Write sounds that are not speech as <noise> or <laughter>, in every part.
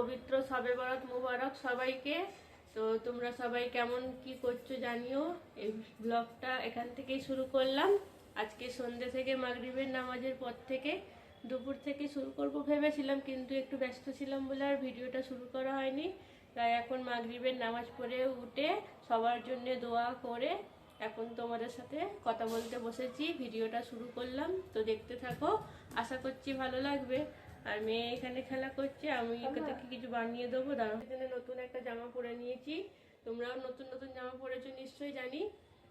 পবিত্র সবে বরাত মুবারক সবাইকে। তো তোমরা সবাই কেমন, কি করছ জানিও। এই ব্লগটা এখান থেকেই শুরু করলাম। আজকে সন্ধ্যে থেকে মাগরিবের নামাজের পর থেকে দুপুর থেকে শুরু করব ভেবেছিলাম, কিন্তু একটু ব্যস্ত ছিলাম বলে আর ভিডিওটা শুরু করা হয়নি। তাই এখন মাগরিবের নামাজ পড়ে উঠে সবার জন্য দোয়া করে এখন তোমাদের সাথে কথা বলতে বসেছি, ভিডিওটা শুরু করলাম। তো দেখতে থাকো, আশা করছি ভালো লাগবে। আর মেয়ে এখানে খেলা করছে আমি থেকে কিছু বানিয়ে দেবো দাঁড়াও। এখানে নতুন একটা জামা পরে নিয়েছি। তোমরাও নতুন নতুন জামা পরেছো নিশ্চয়ই জানি।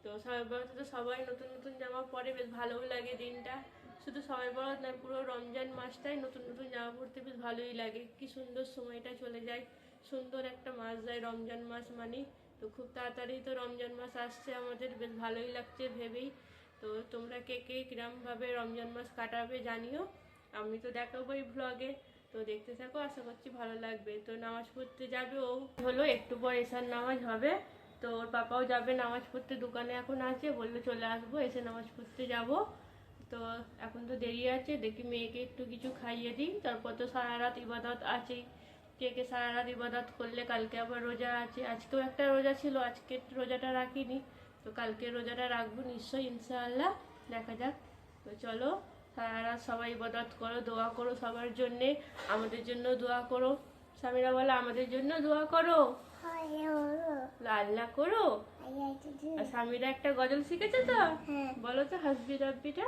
তো সবাই বরাতে তো সবাই নতুন নতুন জামা পরে বেশ ভালোও লাগে দিনটা। শুধু সবাই বরাত নয় পুরো রমজান মাসটাই নতুন নতুন জামা পরতে বেশ ভালোই লাগে। কি সুন্দর সময়টা চলে যায়। সুন্দর একটা মাস যায় রমজান মাস মানে। তো খুব তাড়াতাড়ি তো রমজান মাস আসছে আমাদের বেশ ভালোই লাগছে ভেবেই। তো তোমরা কে কে কিরমভাবে রমজান মাস কাটাবে জানিও। আমি তো দেখাবো এই ব্লগে তো দেখতে থাকো, আশা করছি ভালো লাগবে। তো নামাজ পড়তে যাবে ও। হলো একটু পর এসার নামাজ হবে। তো ওর পাপাও যাবে নামাজ পড়তে, দোকানে এখন আছে। বলল চলে আসব, এসে নামাজ পড়তে যাব। তো এখন তো দেরি আছে, দেখি মেয়েকে একটু কিছু খাইয়ে দিই। তারপর তো সারা রাত ইবাদত আছেই। কে কে সারা রাত ইবাদত করলে কালকে আবার রোজা আছে। আজকেও একটা রোজা ছিল, আজকে রোজাটা রাখিনি। তো কালকে রোজাটা রাখব নিশ্চয়ই, ইনশাআল্লাহ। দেখা যাক। তো চলো সারা সবাই ইবাদত করো দোয়া করো সবার জন্যে। আমাদের জন্য দোয়া করো। স্বামীরা বলে আমাদের জন্য দোয়া করো। আল্লাহ করো। আর স্বামীরা একটা গজল শিখেছে তো? বলো তো হাসবি রাব্বিটা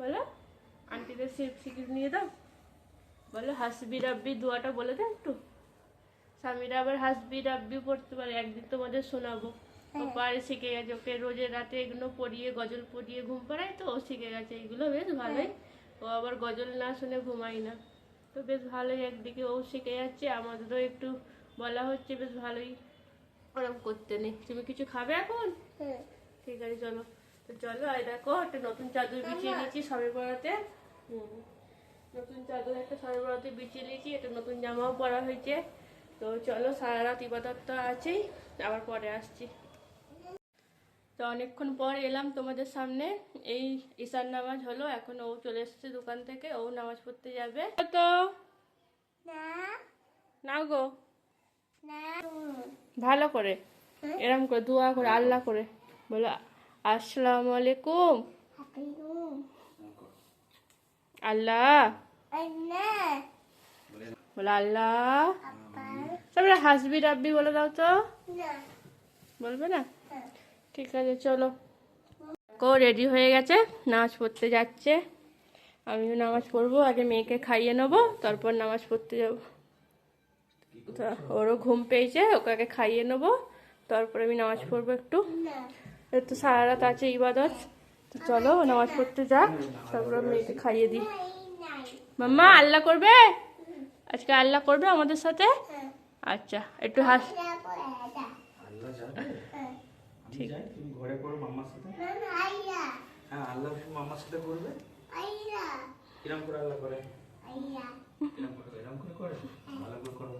বলো। আন্টিদের শিখ শিখে নিয়ে দাও। বলো হাসবি রাব্বি দোয়াটা বলে দাও একটু। স্বামীরা আবার হাসবি রাব্বি পড়তে পারে। একদিন তোমাদের শোনাবো। পারে শিখে গেছে। ওকে রোজের রাতে এগুলো পড়িয়ে গজল পড়িয়ে ঘুম পাড়ায় তো ও শিখে গেছে এগুলো বেশ ভালোই। ও আবার গজল না শুনে ঘুমাই না। তো বেশ ভালোই একদিকে ও শিখে যাচ্ছে আমাদেরও একটু বলা হচ্ছে বেশ ভালোই। ওরকম করতে নেই। তুমি কিছু খাবে এখন? ঠিক আছে চলো। তো চলো আর দেখো একটা নতুন চাদর বিছিয়ে নিয়েছি সবে পড়াতে হুম। নতুন চাদর একটা সবে পড়াতে বিছিয়ে নিয়েছি একটা নতুন জামাও পরা হয়েছে। তো চলো সারা রাত ইবাদত তো আছেই আবার পরে আসছি। তো অনেকক্ষণ পর এলাম তোমাদের সামনে। এই ঈশান নামাজ হলো এখন ও চলে এসেছে দোকান থেকে ও নামাজ পড়তে যাবে। তো? না। গো। ভালো করে এরম করে দোয়া করে আল্লাহ করে। বলো আসসালাম আলাইকুম। আল্লাহ। বলো আল্লাহ। তারপরে হাসবি রাব্বি বলে দাও তো। বলবে না? ঠিক আছে, চলো। কো রেডি হয়ে গেছে, নামাজ পড়তে যাচ্ছে। আমিও নামাজ পড়ব, আগে মেয়েকে খাইয়ে নেব, তারপর নামাজ পড়তে যাব। ওরও ঘুম পেয়েছে, ওকে আগে খাইয়ে নেব, তারপরে আমি নামাজ পড়ব একটু। একটু সারা রাত আছে ইবাদত চলো, নামাজ পড়তে যাক, তারপরে মেয়েকে খাইয়ে দিই। মাম্মা, আল্লাহ করবে? আজকে আল্লাহ করবে আমাদের সাথে? আচ্ছা একটু হাস আমি আছে তুমি ঘরে করো মাম্মার সাথে। হ্যাঁ আল্লাহ তুমি মাম্মার সাথে করবে। কিরম করে আল্লাহ করে? কিরম করে এরম করে করে? ভালো করে করো।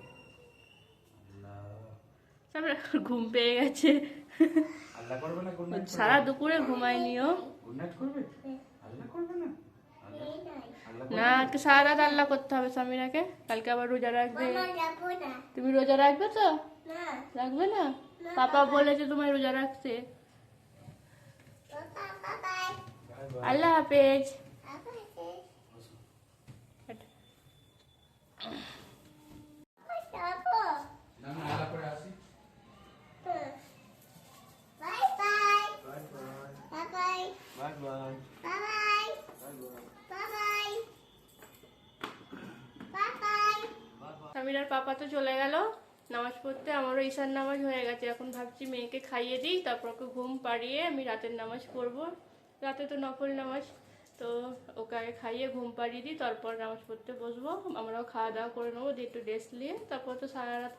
তারপরে ঘুম পেয়ে গেছে। আল্লাহ করবে না সারা দুপুরে ঘুমায়নিও গুড নাইট করবে? আল্লাহ করবে না? না আজকে সারা রাত আল্লাহ করতে হবে স্বামীরাকে। কালকে আবার রোজা রাখবে। তুমি রোজা রাখবে তো? রাখবে না? পাপা বলেছে তোমায় রোজা রাখতে। আল্লাহ হাফেজ। না না আল্লাহ করে বাই স্বামীরার পাপা তো চলে গেল। নামাজ পড়তে আমারও ঈশান নামাজ হয়ে গেছে। এখন ভাবছি মেয়েকে খাইয়ে দিই তারপর ওকে ঘুম পাড়িয়ে আমি রাতের নামাজ পড়ব। রাতে তো নফল নামাজ তো ওকে আগে খাইয়ে ঘুম পাড়িয়ে দিই তারপর নামাজ পড়তে বসবো। আমরাও খাওয়া দাওয়া করে নেব দিয়ে একটু রেস্ট নিয়ে তারপর তো সারা রাত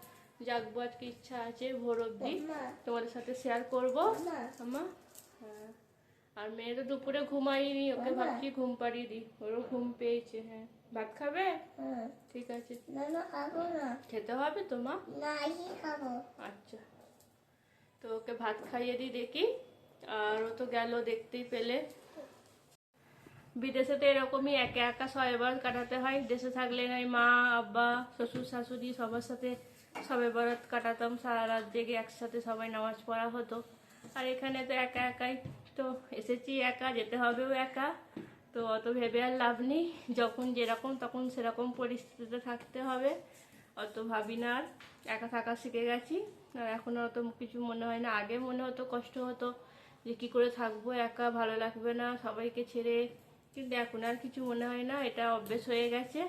জাগবো আজকে ইচ্ছা আছে ভোর অবধি। তোমাদের সাথে শেয়ার করব। আমা হ্যাঁ। আর মেয়ে তো দুপুরে ঘুমাইনি ওকে ভাবছি ঘুম পাড়িয়ে দিই। ওরও ঘুম পেয়েছে হ্যাঁ। ভাত খাবে? ঠিক আছে। খেতে হবে তো মা? আচ্ছা। তো ওকে ভাত খাইয়ে দিই দেখি। আর ও তো গেল দেখতেই পেলে। বিদেশে তো এরকমই একা একা সবাই বরাত কাটাতে হয়। দেশে থাকলে নয় মা আব্বা শ্বশুর শাশুড়ি সবার সাথে সবে বরাত কাটাতাম। সারা রাত জেগে একসাথে সবাই নামাজ পড়া হতো। আর এখানে তো একা একাই তো এসেছি একা, যেতে হবেও একা। তো অত ভেবে আর লাভ নেই। যখন যেরকম তখন সেরকম পরিস্থিতিতে থাকতে হবে। অত ভাবি না আর। একা থাকা শিখে গেছি। আর এখন অত কিছু মনে হয় না। আগে মনে হতো, কষ্ট হতো যে কী করে থাকব একা, ভালো লাগবে না সবাইকে ছেড়ে। কিন্তু এখন আর কিছু মনে হয় না। এটা অভ্যেস হয়ে গেছে।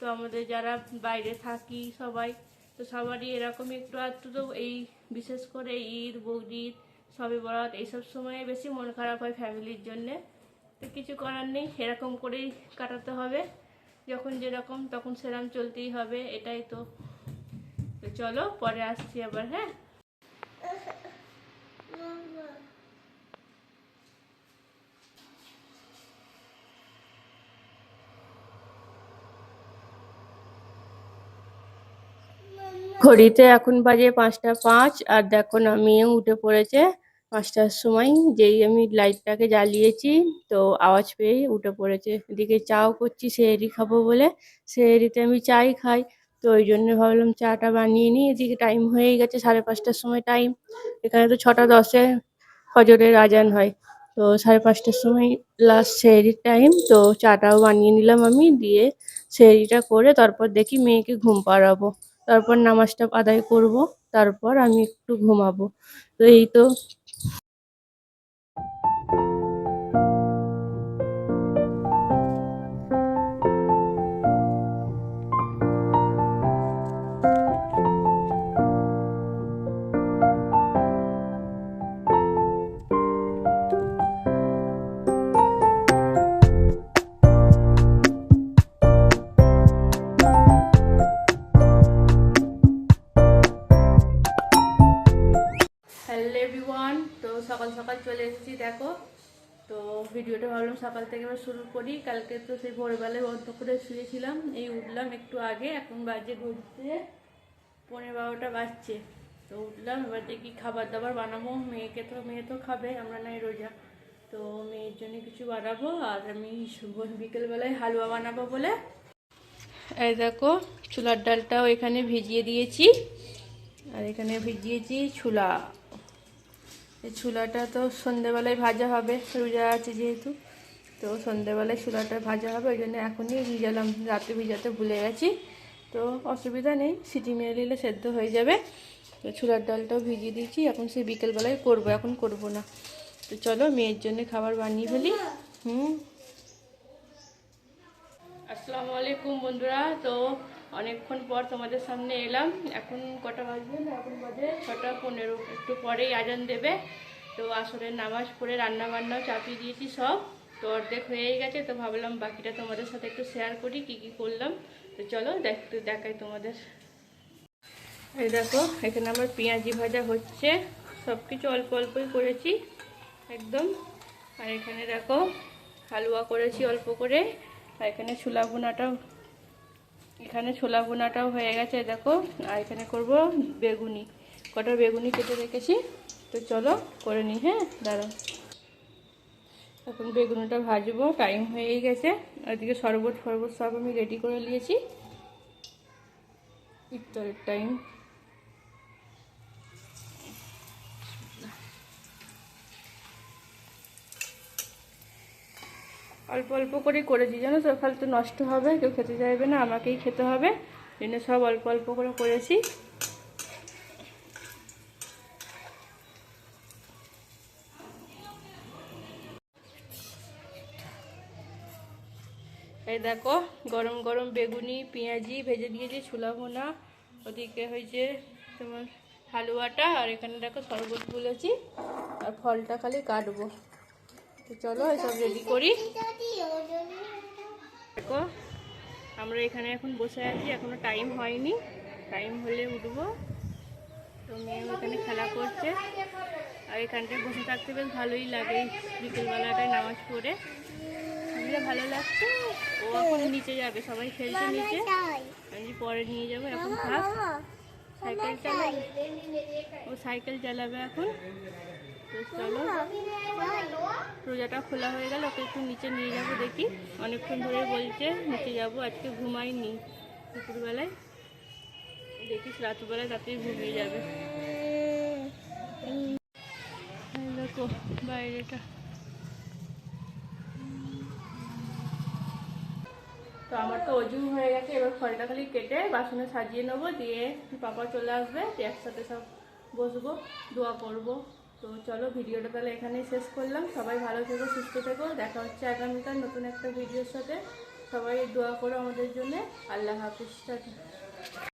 তো আমাদের যারা বাইরে থাকি সবাই, তো সবারই এরকম একটু আধটু তো এই, বিশেষ করে ঈদ বকরিদ সবে বরাত এইসব সময়ে বেশি মন খারাপ হয় ফ্যামিলির জন্যে। তো কিছু করার নেই এরকম করেই কাটাতে হবে। যখন যেরকম, তখন সেরকম চলতেই হবে, এটাই তো। তো চলো, পরে আসছি আবার হ্যাঁ? <laughs> ঘড়িতে এখন বাজে পাঁচটা পাঁচ, আর দেখো না উঠে পড়েছে পাঁচটার সময়, যেই আমি লাইটটাকে জ্বালিয়েছি, তো আওয়াজ পেয়েই উঠে পড়েছে। এদিকে চাও করছি, সেহেরি খাব বলে। সেহেরিতে আমি চাই খাই, তো ওই জন্য ভাবলাম চাটা বানিয়ে নিই। এদিকে টাইম হয়েই গেছে সাড়ে পাঁচটার সময় টাইম এখানে তো ছটা দশে ফজরের আজান হয়, তো সাড়ে পাঁচটার সময় লাস্ট সেহেরির টাইম তো চাটাও বানিয়ে নিলাম আমি, দিয়ে সেহেরিটা করে তারপর দেখি মেয়েকে ঘুম পাড়াবো। তারপর নামাজটা আদায় করব তারপর আমি একটু ঘুমাবো। তো এই তো দেখো। তো ভিডিওটা ভাবলাম সকাল থেকে এবার শুরু করি। কালকে তো সেই ভোরবেলায় বন্ধ করে শুয়েছিলাম, এই উঠলাম একটু আগে, এখন বাজে ঘুরতে। পনেরো বারোটা বাজছে, তো উঠলাম, এবার দেখি খাবার দাবার বানাবো। মেয়েকে তো, মেয়ে তো খাবে, আমরা নাই রোজা। তো মেয়ের জন্য কিছু বানাবো, আর আমি বিকেলবেলায় হালুয়া বানাবো বলে। এই দেখো, ছোলার ডালটাও এখানে ভিজিয়ে দিয়েছি। আর এখানে ভিজিয়েছি ছোলা। এই ছোলাটা তো সন্ধেবেলায় ভাজা হবে, রোজা আছে যেহেতু। তো সন্ধেবেলায় ছোলাটা ভাজা হবে, ওই জন্য এখনই ভিজালাম, রাতে ভিজাতে ভুলে গেছি। তো অসুবিধা নেই, সিটি মেরে নিলে সেদ্ধ হয়ে যাবে। তো ছোলার ডালটাও ভিজিয়ে দিয়েছি, এখন সেই বিকেলবেলায় করব, এখন করব না। তো চলো মেয়ের জন্য খাবার বানিয়ে ফেলি। হুম। আসসালামু আলাইকুম বন্ধুরা, তো অনেকক্ষণ পর তোমাদের সামনে এলাম। এখন কটা বাজবে না? এখন বাজে ছটা পনেরো। একটু পরেই আজান দেবে। তো আসরের নামাজ পড়ে রান্না বান্নাও চাপিয়ে দিয়েছি সব। তো অর্ধেক হয়েই গেছে। তো ভাবলাম বাকিটা তোমাদের সাথে একটু শেয়ার করি, কি কি করলাম। তো চলো দেখতে দেখাই তোমাদের। এই দেখো, এখানে আমার পেঁয়াজি ভাজা হচ্ছে। সব কিছু অল্প অল্পই করেছি, একদম। আর এখানে দেখো, হালুয়া করেছি অল্প করে। আর এখানে ছোলা ভুনাটাও এখানে ছোলা বোনাটাও হয়ে গেছে দেখো। আর এখানে করব বেগুনি। কটা বেগুনি কেটে রেখেছি। তো চলো করে নিই হ্যাঁ? দাঁড়াও। এখন বেগুনিটা ভাজবো টাইম হয়েই গেছে। ওইদিকে শরবত ফরবত সব আমি রেডি করে নিয়েছি। ইফতারের টাইম অল্প অল্প করে করেছি, জানো তো? ফালতু নষ্ট হবে, কেউ খেতে চাইবে না, আমাকেই খেতে হবে। জন্য সব অল্প অল্প করে করেছি। এই দেখো, গরম গরম বেগুনি, পেঁয়াজি ভেজে দিয়েছি, ছোলা ভোনা। ওদিকে হয়েছে তোমার হালুয়াটা, আর এখানে দেখো শরবত গুলেছি। আর ফলটা খালি কাটবো। তো চলো এসব রেডি করি দেখো আমরা এখানে এখন বসে আছি, এখনও টাইম হয়নি। টাইম হলে উঠবো। তো মেয়ে ওখানে খেলা করছে। আর এখানটায় বসে থাকতে বেশ ভালোই লাগে। বিকেলবেলাটায় নামাজ পড়ে। আমাদের ভালো লাগছে। ও এখন নিচে যাবে। সবাই খেলছে নিচে। আমি পরে নিয়ে যাব। এখন থাক। সাইকেল চালাই। ও সাইকেল চালাবে এখন। তো চলো, রোজাটা খোলা হয়ে গেল, ওকে একটু নিচে নিয়ে যাব দেখি। অনেকক্ষণ ধরে বলছে, নিচে যাব, আজকে ঘুমাইনি দুপুরবেলায়। দেখিস, রাত্রিবেলায় তাতেই ঘুমিয়ে যাবে। দেখো, বাইরেটা। তো আমার তো অজু হয়ে গেছে, এবার ফলটা খালি কেটে বাসনে সাজিয়ে নেব, দিয়ে পাপা চলে আসবে, একসাথে সব বসবো, দোয়া করব। তো চলো ভিডিওটা তাহলে এখানেই শেষ করলাম। সবাই ভালো থেকো, সুস্থ থেকো। দেখা হচ্ছে আগামীকাল নতুন একটা ভিডিওর সাথে। সবাই দোয়া করো আমাদের জন্য। আল্লাহ হাফিজ